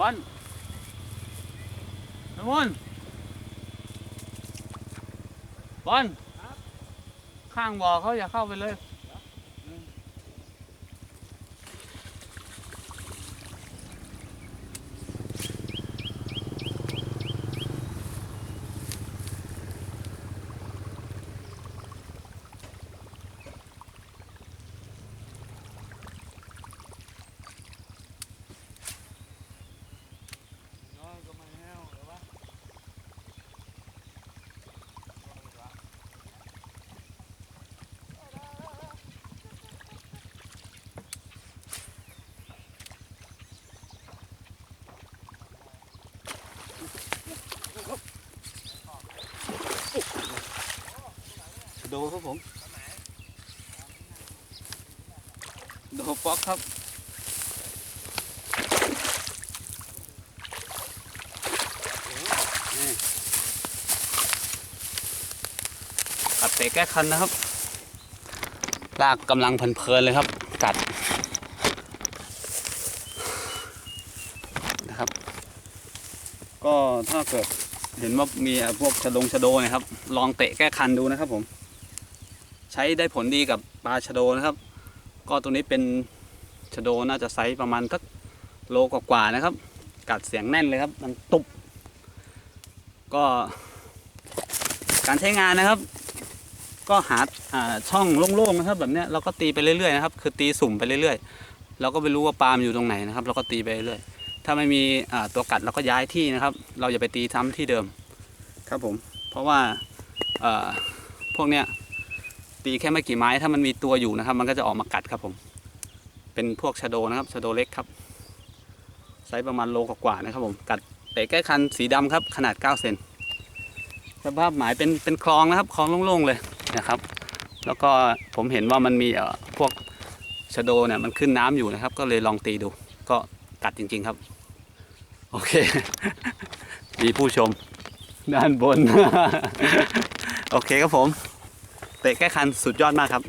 บอลน้ำมนต์บอลข้างบ่อเขาอย่าเข้าไปเลย โดครับผมโดป๊อกครับนี่กัดเตะแก้คันนะครับ ลากกำลังเพลินๆเลยครับ กัดนะครับ ก็ถ้าเกิดเห็นว่ามีพวกชะดงชะโดนะครับ ลองเตะแก้คันดูนะครับผม ใช้ได้ผลดีกับปลาชะโดนะครับ ก็ตัวนี้เป็นชะโดน่าจะไซส์ประมาณสักโลกว่าๆนะครับ กัดเสียงแน่นเลยครับมันตุบก็การใช้งานนะครับ ก็หาช่องโล่งๆนะครับแบบเนี้ยเราก็ตีไปเรื่อยๆนะครับ คือตีสุ่มไปเรื่อยๆ เราก็ไม่รู้ว่าปลามอยู่ตรงไหนนะครับ เราก็ตีไปเรื่อยๆถ้าไม่มีตัวกัดเราก็ย้ายที่นะครับ เราอย่าไปตีซ้ำที่เดิมครับผม เพราะว่าพวกเนี้ย ตีแค่ไม่กี่ไม้ถ้ามันมีตัวอยู่นะครับ มันก็จะออกมากัดครับผม เป็นพวกชะโดนะครับชะโดเล็กครับไซส์ประมาณโลกว่าๆนะครับผมกัดเตะแก้คันสีดำครับ ขนาด 9 เซนสภาพหมายเป็นเป็นคลองนะครับคลองโล่งๆเลยนะครับ แล้วก็ผมเห็นว่ามันมีเอ่อพวกชะโดเนี่ยมันขึ้นน้ำอยู่นะครับ ก็เลยลองตีดู ก็กัดจริง ๆครับ โอเค มีผู้ชมด้านบน โอเคครับผม เตะแก้คันสุดยอดมากครับ